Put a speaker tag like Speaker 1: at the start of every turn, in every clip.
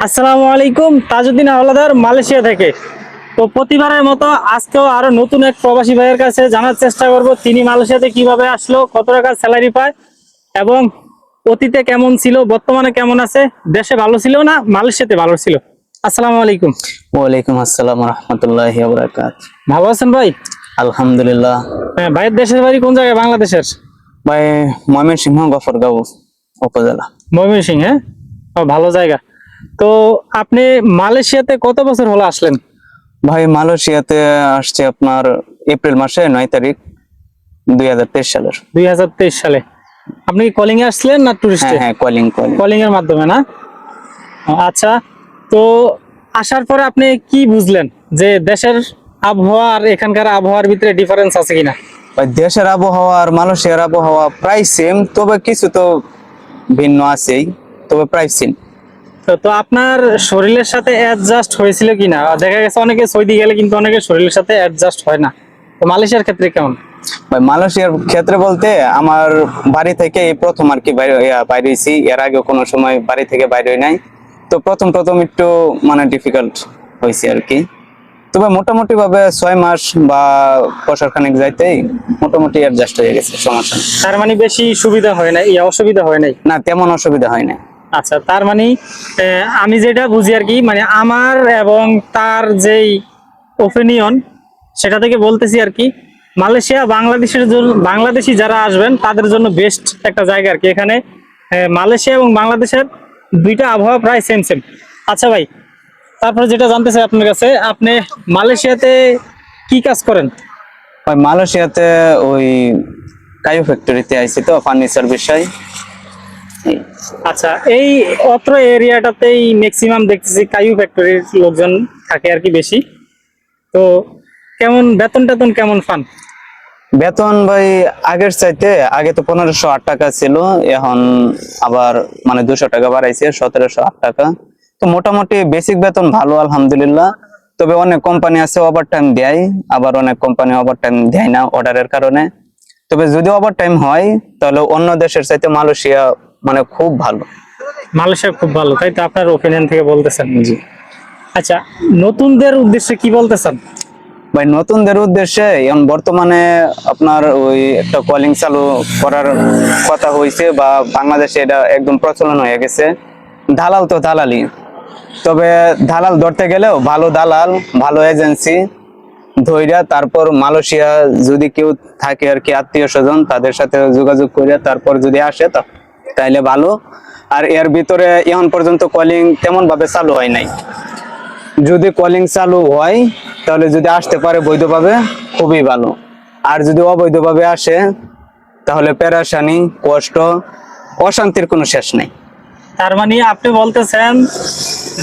Speaker 1: আসসালামু আলাইকুম তাজউদ্দিন হাওলাদার মালয়েশিয়া থেকে। তো প্রতিবারের মতো আজকেও আরও নতুন এক প্রবাসী ভাইয়ের কাছে জানার চেষ্টা করব তিনি মালয়েশিয়াতে কীভাবে আসলো কত টাকা স্যালারি পায় এবং অতীতে কেমন ছিল বর্তমানে কেমন আছে দেশে ভালো ছিল না মালয়েশিয়াতে ভালো ছিল? আসসালামু আলাইকুম।
Speaker 2: ওয়ালাইকুম আসসালাম রহমতুল্লাহ বরাকাত
Speaker 1: ভালো আছেন ভাই?
Speaker 2: আলহামদুলিল্লাহ।
Speaker 1: হ্যাঁ ভাইয়ের দেশের বাড়ি কোন জায়গায় বাংলাদেশের?
Speaker 2: ভাই ময়মনসিংহ গফরগাঁও উপজেলা।
Speaker 1: ময়মনসিং হ্যাঁ? ভালো জায়গা। তো আপনি মালয়েশিয়াতে কত বছর হলো আসলেন?
Speaker 2: ভাই মালয়েশিয়াতে আসছে আপনার এপ্রিল মাসে নয় তারিখ দুই হাজার তেইশ সালের।
Speaker 1: দুই হাজার তেইশ সালে। আপনি কি কলিং এ আসছিলেন না টুরিস্টে
Speaker 2: হ্যাঁ হ্যাঁ কলিং কলিং
Speaker 1: কলিং এর মাধ্যমে না? আচ্ছা তো আসার পরে আপনি কি বুঝলেন যে দেশের আবহাওয়া আর এখানকার আবহাওয়ার ভিতরে ডিফারেন্স আছে কিনা?
Speaker 2: ভাই দেশের আবহাওয়া আর মালয়েশিয়ার আবহাওয়া প্রায় সেম তবে কিছু তো ভিন্ন আছেই তবে প্রায় সেম
Speaker 1: তো আপনার শরীরের সাথে অ্যাডজাস্ট হয়েছিল কিনা? দেখা গেছে অনেকে সৌদি গেলে কিন্তু অনেকে শরীরের সাথে অ্যাডজাস্ট হয় না। তো মালয়েশিয়ার ক্ষেত্রে কেমন?
Speaker 2: ভাই মালয়েশিয়ার ক্ষেত্রে বলতে আমার বাড়ি থেকে এই প্রথম আর কি বাইরে ইয়া, এর আগে কোনো সময় বাড়ি থেকে বাইরে হই নাই। তো প্রথম প্রথম একটু মানে ডিফিকাল্ট হয়েছে আর কি। তবে মোটামুটি ভাবে ছয় মাস বা বছর খানিক যাইতেই মোটামুটি অ্যাডজাস্ট হয়ে গেছে সমস্যা।
Speaker 1: তার মানে বেশি সুবিধা হয় না ইয়া অসুবিধা হয় নাই?
Speaker 2: না তেমন অসুবিধা হয় না
Speaker 1: আচ্ছা তার মানে আমি যেটা বুঝি আর কি মানে আমার এবং তার যেই ওপিনিয়ন সেটা থেকে বলতেছি আর কি, মালয়েশিয়া বাংলাদেশের জন্য, বাংলাদেশি যারা আসবেন, তাদের জন্য বেস্ট একটা জায়গা আর কি। এখানে মালয়েশিয়া এবং বাংলাদেশের দুইটা আবহাওয়া প্রায় সেম সেম আচ্ছা ভাই, তারপরে যেটা জানতে চাই আপনার কাছে, আপনি মালয়েশিয়াতে কি কাজ করেন?
Speaker 2: মালয়েশিয়াতে ওই কায়ু ফ্যাক্টরিতে আইছি তো ফার্নিচার বিষয়।
Speaker 1: আচ্ছা এই অত্র এরিয়াটাতেই ম্যাক্সিমাম দেখতেছি কায়ু ফ্যাক্টরির লোকজন থাকে আর কি বেশি। তো কেমন বেতন টেতন কেমন পান
Speaker 2: বেতন ভাই আগের চাইতে আগে তো পনেরোশো আট টাকা ছিল এখন আবার মানে দুশো টাকা বাড়াইছে সতেরোশো আট টাকা। তো মোটামুটি বেসিক বেতন ভালো আলহামদুলিল্লাহ। তবে অনেক কোম্পানি আছে ওভার টাইম দেয় আবার অনেক কোম্পানি ওভার টাইম দেয় না অর্ডারের কারণে। তবে যদি ওভার টাইম হয় তাহলে অন্য দেশের চাইতে মালয়েশিয়া মানে খুব ভালো।
Speaker 1: মালয়েশিয়া খুব ভালো তাই তো আপনার ওপিনিয়ন থেকে বলতেছেন।
Speaker 2: জি।
Speaker 1: আচ্ছা নতুনদের উদ্দেশ্যে কি বলতেছেন?
Speaker 2: ভাই নতুনদের উদ্দেশ্যে এখন বর্তমানে আপনার ওই একটা কলিং চালু করার কথা হয়েছে বা বাংলাদেশে এটা একদম প্রচলন হয়ে গেছে। দালাল তো দালালি তবে দালাল ধরতে গেলেও ভালো দালাল ভালো এজেন্সি ধৈর্য তারপর মালয়েশিয়া যদি কেউ থাকে আর কি আত্মীয় স্বজন তাদের সাথে যোগাযোগ করে তারপর যদি আসে তা- তাইলে ভালো। আর এর ভিতরে এখন পর্যন্ত কলিং তেমন ভাবে চালু হয় নাই। যদি কলিং চালু হয় তাহলে যদি আসতে পারে বৈধভাবে খুবই ভালো। আর যদি অবৈধভাবে আসে তাহলে পেরাশানি কষ্ট অশান্তির কোনো শেষ নেই।
Speaker 1: তার মানে আপনি বলতেছেন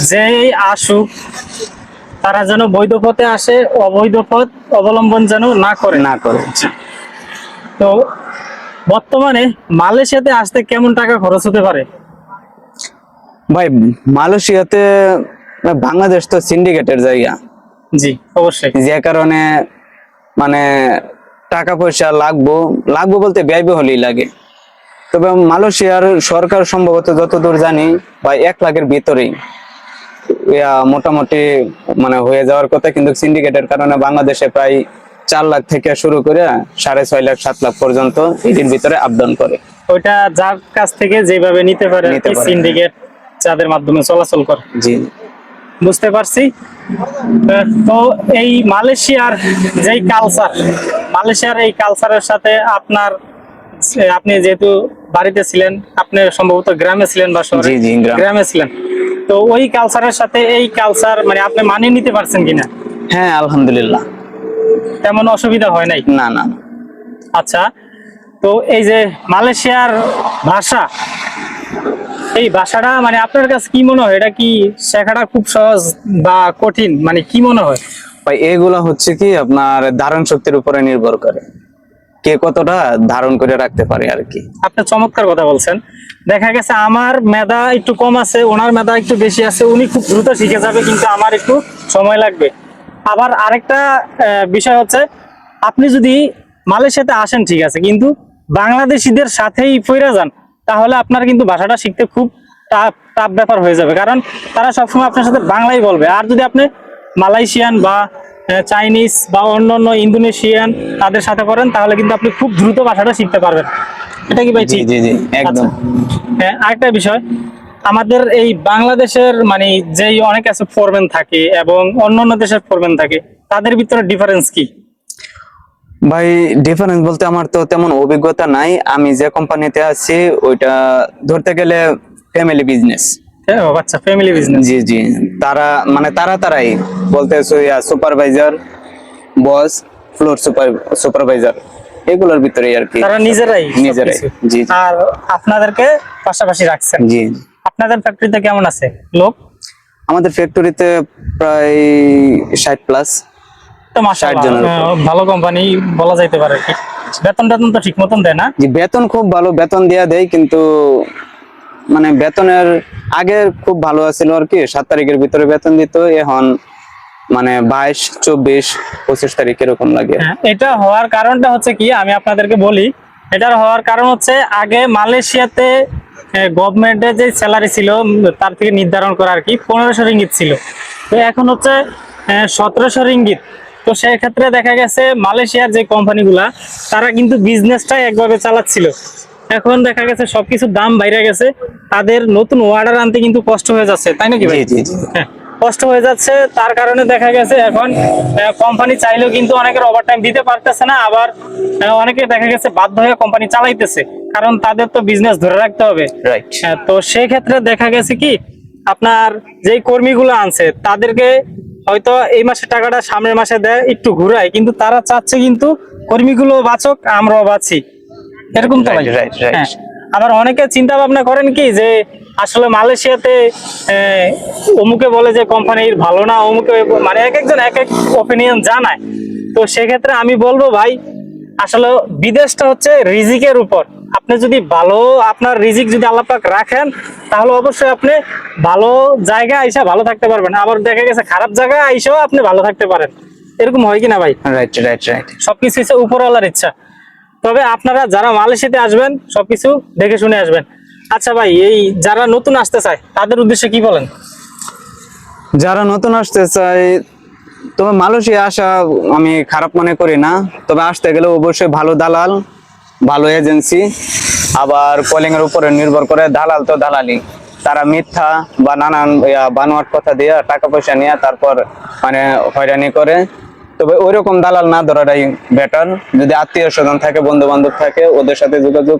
Speaker 1: যে আসুক তারা যেন বৈধ পথে আসে অবৈধ পথ অবলম্বন যেন না করে।
Speaker 2: না করে।
Speaker 1: তো বর্তমানে মালয়েশিয়াতে আসতে কেমন টাকা খরচ হতে পারে?
Speaker 2: ভাই মালয়েশিয়াতে বাংলাদেশ তো সিন্ডিকেটের জায়গা।
Speaker 1: জি অবশ্যই।
Speaker 2: যে কারণে মানে টাকা পয়সা লাগবো লাগবো বলতে ব্যয়বহুলই লাগে। তবে মালয়েশিয়ার সরকার সম্ভবত যতদূর জানি বা এক লাখের ভিতরেই। মোটামুটি মানে হয়ে যাওয়ার কথা কিন্তু সিন্ডিকেটের কারণে বাংলাদেশে প্রায় চার লাখ থেকে শুরু করে সাড়ে ছয় লাখ সাত লাখ পর্যন্ত এটির ভিতরে আপডাউন করে।
Speaker 1: ওইটা যার কাছ থেকে যেভাবে নিতে পারে সিন্ডিকেট যাদের মাধ্যমে চলাচল করে।
Speaker 2: জি।
Speaker 1: বুঝতে পারছি। তো এই মালয়েশিয়ার যেই কালচার মালয়েশিয়ার এই কালচারের সাথে আপনার আপনি যেহেতু বাড়িতে ছিলেন আপনি সম্ভবত গ্রামে ছিলেন বা শহরে।
Speaker 2: গ্রামে।
Speaker 1: ছিলেন। তো ওই কালচারের সাথে এই কালচার মানে আপনি মানিয়ে নিতে পারছেন কিনা?
Speaker 2: হ্যাঁ আলহামদুলিল্লাহ।
Speaker 1: তেমন অসুবিধা হয় নাই?
Speaker 2: না না।
Speaker 1: আচ্ছা তো এই যে মালয়েশিয়ার ভাষা এই ভাষাটা মানে আপনার কাছে কি মনে হয়? এটা কি শেখাটা খুব সহজ বা কঠিন? মানে কি মনে হয়?
Speaker 2: ভাই এগুলা হচ্ছে কি আপনার ধারণ শক্তির উপরে নির্ভর করে। কে কতটা ধারণ করে রাখতে পারে আর কি।
Speaker 1: আপনি চমৎকার কথা বলছেন। দেখা গেছে আমার মেধা একটু কম আছে ওনার মেধা একটু বেশি আছে উনি খুব দ্রুত শিখে যাবে কিন্তু আমার একটু সময় লাগবে। আবার আরেকটা বিষয় হচ্ছে আপনি যদি মালয়েশিয়াতে আসেন ঠিক আছে কিন্তু বাংলাদেশিদের সাথেই ফিরে যান তাহলে আপনার কিন্তু ভাষাটা শিখতে খুব টাফ টাফ ব্যাপার হয়ে যাবে। কারণ তারা সবসময় আপনার সাথে বাংলাই বলবে। আর যদি আপনি মালয়েশিয়ান বা চাইনিজ বা অন্য অন্য ইন্দোনেশিয়ান তাদের সাথে করেন তাহলে কিন্তু আপনি খুব দ্রুত ভাষাটা শিখতে পারবেন। এটা কি ভাই
Speaker 2: জি জি জি একদম।
Speaker 1: আচ্ছা। হ্যাঁ, আরেকটা বিষয় আমাদের এই বাংলাদেশের মানে যেই অনেক আছে ফোরম্যান থাকে এবং অন্য অন্য দেশের ফোরম্যান থাকে তাদের ভিতরে ডিফারেন্স কি?
Speaker 2: ভাই ডিফারেন্স বলতে আমার তো তেমন অভিজ্ঞতা নাই। আমি যে কোম্পানিতে আছি ওইটা ধরতে গেলে ফ্যামিলি বিজনেস
Speaker 1: হ্যাঁ, আচ্ছা ফ্যামিলি বিজনেস
Speaker 2: জি জি। তারা মানে তারা তারাই বলতে supervisor boss floor super supervisor এগুলোর ভিতরে আর কি।
Speaker 1: তারা নিজেরাই
Speaker 2: নিজেরাই। জি জি।
Speaker 1: আর আপনাদেরকে পাশাপাশি রাখছেন।
Speaker 2: জি।
Speaker 1: আপনাদের ফ্যাক্টরিতে কেমন আছে? লোক?
Speaker 2: আমাদের ফ্যাক্টরিতে প্রায় ষাট প্লাস
Speaker 1: তো মাশাআল্লাহ,
Speaker 2: জনের
Speaker 1: ভালো কোম্পানি বলা যাইতে পারে। কি বেতন টেতন তো ঠিক মতন দেয় না?
Speaker 2: জি বেতন খুব ভালো বেতন দেয়া দেয় কিন্তু মানে বেতনের আগে খুব ভালো আছিল আর কি। সাত তারিখের ভিতরে বেতন দিত এখন মানে বাইশ চব্বিশ পঁচিশ তারিখ এরকম লাগে।
Speaker 1: হ্যাঁ, এটা হওয়ার কারণটা হচ্ছে কি আমি আপনাদেরকে বলি এটার হওয়ার কারণ হচ্ছে আগে মালয়েশিয়াতে গভর্নমেন্টের যে স্যালারি ছিল তার থেকে নির্ধারণ করা আর কি পনেরোশো রিঙ্গিত ছিল। তো এখন হচ্ছে সতেরোশো রিঙ্গিত তো সেই ক্ষেত্রে দেখা গেছে মালয়েশিয়ার যে কোম্পানিগুলা তারা কিন্তু বিজনেসটাই একভাবে চালাচ্ছিল। এখন দেখা গেছে সবকিছুর দাম বাইরে গেছে। তাদের নতুন অর্ডার আনতে কিন্তু কষ্ট হয়ে যাচ্ছে তাই নাকি ভাই? হ্যাঁ, কষ্ট হয়ে যাচ্ছে। তার কারণে দেখা গেছে এখন কোম্পানি চাইলেও কিন্তু অনেকের ওভারটাইম দিতে পারতেছে না। আবার অনেকে দেখা গেছে বাধ্য হয়ে কোম্পানি চালাইতেছে। কারণ তাদের তো বিজনেস ধরে রাখতে হবে।
Speaker 2: রাইট
Speaker 1: তো সেই ক্ষেত্রে দেখা গেছে কি আপনার যেই কর্মীগুলো আনছে তাদেরকে হয়তো এই মাসে টাকাটা সামনের মাসে দেয় একটু ঘুরায় কিন্তু তারা চাচ্ছে কিন্তু কর্মীগুলো বাঁচক আমরাও বাঁচি। এরকম তো. হ্যাঁ। আবার অনেকে চিন্তা ভাবনা করেন কি যে আসলে মালয়েশিয়াতে অমুকে বলে যে কোম্পানির ভালো না অমুকে মানে এক একজন এক এক ওপিনিয়ন জানায়। তো সেক্ষেত্রে আমি বলব ভাই আসলে বিদেশটা হচ্ছে রিজিকের উপর। আপনি যদি ভালো আপনার রিজিক যদি আল্লাপাক রাখেন তাহলে অবশ্যই আপনি ভালো জায়গা আইসা ভালো থাকতে পারবেন। আবার দেখা গেছে খারাপ জায়গা আইসাও আপনি ভালো থাকতে পারেন। এরকম হয় কিনা ভাই?
Speaker 2: রাইট রাইট রাইট
Speaker 1: সবকিছু হচ্ছে উপরওয়ালার ইচ্ছা। তবে আপনারা যারা মালয়েশিয়াতে আসবেন সবকিছু দেখে শুনে আসবেন। আচ্ছা ভাই এই যারা নতুন আসতে চায় তাদের উদ্দেশ্যে কি বলেন?
Speaker 2: যারা নতুন আসতে চায় তবে মালয়েশিয়া আসা আমি খারাপ মনে করি না। তবে আসতে গেলে অবশ্যই ভালো দালাল, ভালো এজেন্সি, আবার কলিং এর উপরে নির্ভর করে দালাল তো দালালি তারা মিথ্যা বা নানান বানোয়াট কথা দিয়ে টাকা পয়সা নিয়ে তারপর মানে হয়রানি করে। তবে ওইরকম দালাল না ধরাটাই বেটার যদি আত্মীয় স্বজন থাকে বন্ধু বান্ধব থাকে, ওদের সাথে যোগাযোগ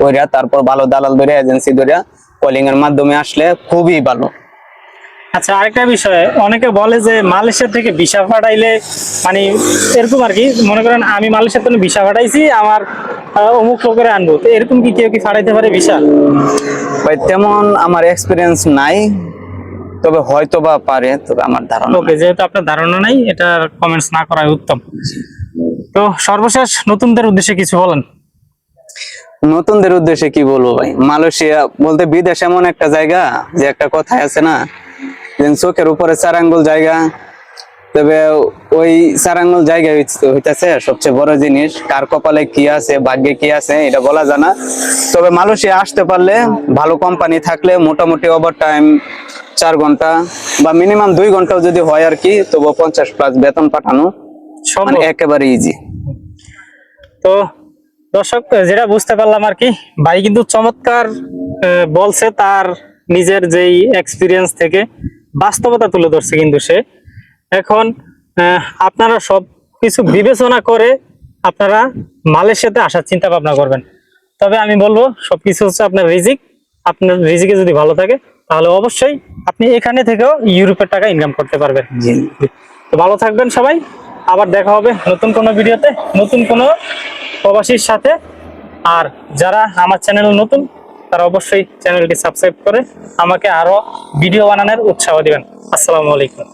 Speaker 2: করিয়া তারপর ভালো দালাল ধরে এজেন্সি ধরে কলিং এর মাধ্যমে আসলে খুবই ভালো।
Speaker 1: আচ্ছা আরেকটা বিষয় অনেকে বলে যে মালয়েশিয়া থেকে ভিসা পাঠাইলে মানে এরকম আর কি মনে করেন আমি মালয়েশিয়ার জন্য ভিসা পাঠাইছি আমার অমুক লোকের আনব। তো এরকম কি কেউ কি পাঠাইতে পারে ভিসা?
Speaker 2: ভাই তেমন আমার এক্সপিরিয়েন্স নাই তবে হয়তো বা পারে তবে আমার ধারণা
Speaker 1: ওকে যেহেতু আপনার ধারণা নাই এটা কমেন্টস না করাই উত্তম। তো সর্বশেষ নতুনদের উদ্দেশ্যে কিছু বলেন।
Speaker 2: নতুনদের উদ্দেশ্যে কি বলব ভাই? মালয়েশিয়া বলতে বিদেশ এমন একটা জায়গা যে একটা কথাই আছে না যে চোখের উপরে চার আঙ্গুল জায়গা। তবে ওই চার আঙ্গুল জায়গা হইতে- হইতেছে সবচেয়ে বড় জিনিস। কার কপালে কি আছে ভাগ্যে কি আছে এটা বলা যায় না। তবে মালয়েশিয়া আসতে পারলে ভালো কোম্পানি থাকলে মোটামুটি ওভার টাইম চার ঘণ্টা বা মিনিমাম দুই ঘন্টাও যদি হয় আর কি তবু পঞ্চাশ প্লাস বেতন পাঠানো মানে একেবারে ইজি
Speaker 1: তো দর্শক যেটা বুঝতে পারলাম আর কি ভাই কিন্তু চমৎকার বলছে তার নিজের যেই এক্সপিরিয়েন্স থেকে। বাস্তবতা তুলে ধরছে কিন্তু সে। এখন আপনারা সব কিছু বিবেচনা করে আপনারা মালয়েশিয়াতে আসার চিন্তা ভাবনা করবেন। তবে আমি বলব সবকিছু হচ্ছে আপনার রিজিক। আপনার রিজিকে যদি ভালো থাকে তাহলে অবশ্যই আপনি এখানে থেকেও ইউরোপের টাকা ইনকাম করতে পারবেন।
Speaker 2: জি।
Speaker 1: তো ভালো থাকবেন সবাই। আবার দেখা হবে নতুন কোনো ভিডিওতে নতুন কোনো প্রবাসীর সাথে। আর যারা আমার চ্যানেল নতুন তারা অবশ্যই চ্যানেলটি সাবস্ক্রাইব করে আমাকে আরও ভিডিও বানানোর উৎসাহ দিবেন। আসসালামু আলাইকুম।